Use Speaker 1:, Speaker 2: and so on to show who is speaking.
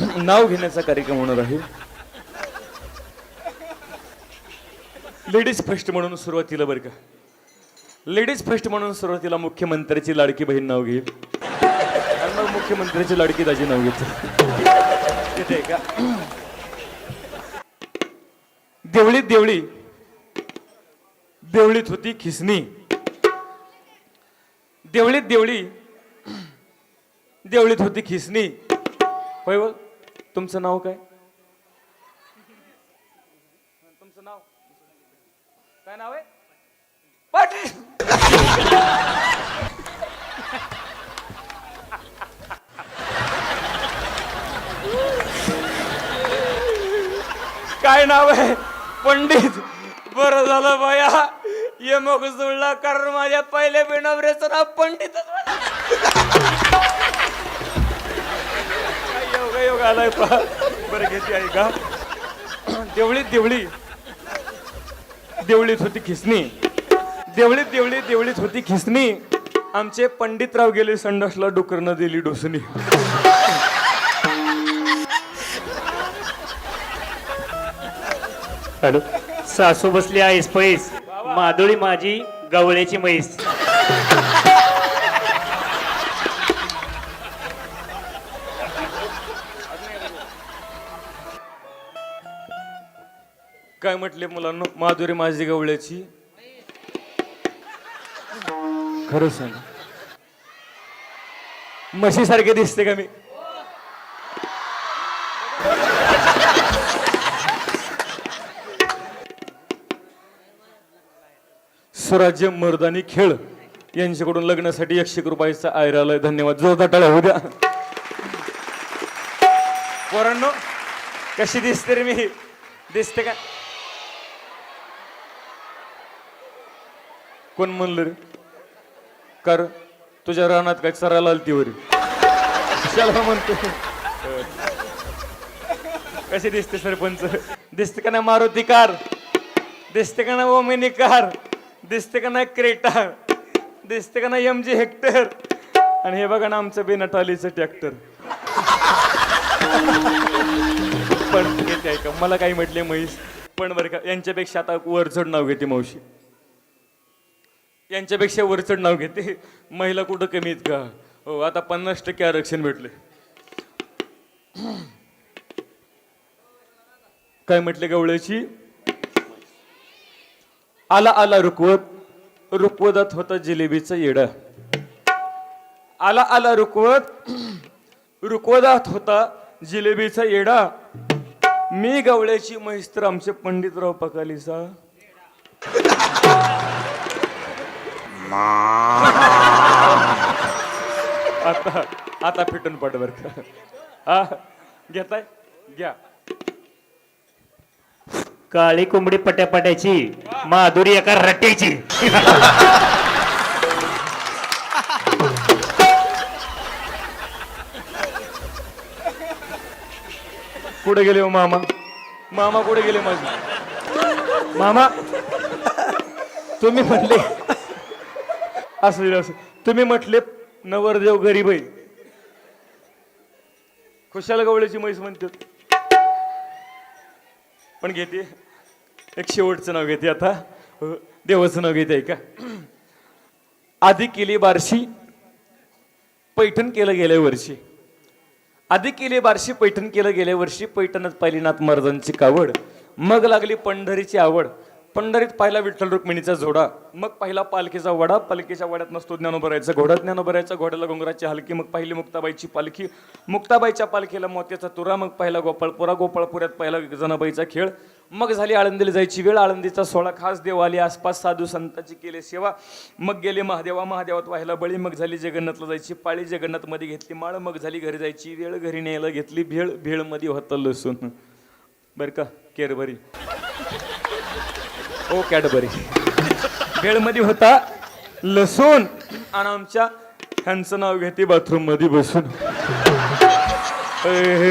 Speaker 1: नाव घेण्याचा कार्यक्रम होणार आहे. लेडीज फर्स्ट म्हणून सुरुवातीला बरं का. लेडीज फर्स्ट म्हणून सुरुवातीला मुख्यमंत्र्याची लाडकी बहीण नाव घेईल. आणि मग मुख्यमंत्र्याची लाडकी दाजी नाव घेते का? देवळीत देवळी. देवळीत होती खिसणी देवळीत देवळी. देवळीत होती खिसणी होय तुमचं नाव काय? तुमचं नाव? काय नाव आहे? पाटील! काय नाव आहे? पंडित! बरं झालं बाया. ये मग जुळला कारण माझ्या पहिल्या बिनवऱ्याचं नाव पंडित योग आलाय पहा. बरं घेते आहे का? देवळीत देवळी. देवळीत होती खिसणी. देवळीत देवळी देवळीत होती खिसणी. आमचे पंडितराव गेले संडासला डुकरनं दिली डोसणी.
Speaker 2: हॅलो. सासू बसली आहेस पैस. माधुरी माझी गवळ्याची म्हैस
Speaker 1: काय म्हटले मुलांना? माधुरी माझी गवळ्याची. खरं सांग. म्हशीसारखे दिसते का मी? स्वराज्य मर्दानी खेळ यांच्याकडून लग्नासाठी एकशे रुपयाचा आयरालय धन्यवाद. जोरदार टाळ्या होऊ द्या. पोरांनो कशी दिसते रे मी? दिसते का? कोण म्हणलं रे? कर तुझ्या रानात काय चरायला आलती वरी. कशाला म्हणतो. कसे दिसते सरपंच? दिसते का नाही मारुती कार? दिसते का नाही ओमिनी कार? दिसते का नाही क्रेटा? दिसते का नाही एम जी हेक्टर आणि हे बघा ना आमचं बेनटालीचं ट्रॅक्टर पण घेते ऐका मला काही म्हटले म्हैस पण बरं का यांच्यापेक्षा आता वरचढ नाव घेते मावशी. यांच्यापेक्षा वरचढ नाव घेते. महिला कुठं कमी आहेत का? हो आता पन्नास टक्के आरक्षण भेटले काय म्हटले गवळ्याची आला आला रुकवत. रुकवदात होता जिलेबीचा येडा. आला आला रुकवत. रुकवदात होता जिलेबीचा येडा. मी गवळ्याची म्हैस आमचे पंडितराव पकालीसा आता आता फिटून पड बर हा घेताय? घ्या.
Speaker 2: काळी कोंबडी पट्यापट्याची माधुरी एका रट्ट्याची.
Speaker 1: कुठे गेले हो मामा? मामा कुठे गेले माझे? मामा तुम्ही म्हटले असं तुम्ही म्हटले नवरदेव गरीब आहे. खुशाल गवळ्याची म्हैस म्हणते पण घेते. एक शेवटचं नाव घेते आता. देवाचं नाव घेते का आधी केली बारशी पैठण केलं गेल्या वर्षी. आधी केली बारशी पैठण केलं गेल्या वर्षी पैठणात पाहिली नाथ महाराजांची कावड. मग लागली पंढरीची आवड. पंढरीत पाहिला विठ्ठल रुक्मिणीचा जोडा. मग पाहिला पालखीचा वडा. पालखीच्या वड्यात नसतो ज्ञानोबरायचा घोडा. ज्ञानोबरायचा घोड्याला गोंगराची हलकी. मग पाहिली मुक्ताबाईची पालखी. मुक्ताबाईच्या पालखीला मोत्याचा तुरा. मग पाहिला गोपाळपुरा. गोपाळपुऱ्यात पाहिला जनाबाईचा खेळ. मग झाली आळंदीला जायची वेळ. आळंदीचा सोळा खास देव आली आसपास साधू संतांची केले सेवा. मग गेले महादेवा. महादेवात व्हायला बळी. मग झाली जगन्नाथला जायची पाळी. जगन्नाथमध्ये घेतली माळ. मग झाली घरी जायची वेळ. घरी न्यायला घेतली भेळ. भेळमध्ये होतं लसूण. बरं का? केरभरी. ओ कॅडबरी. भेळमध्ये होता लसूण. आणि आमच्या ह्यांचं नाव घेते बाथरूममध्ये बसून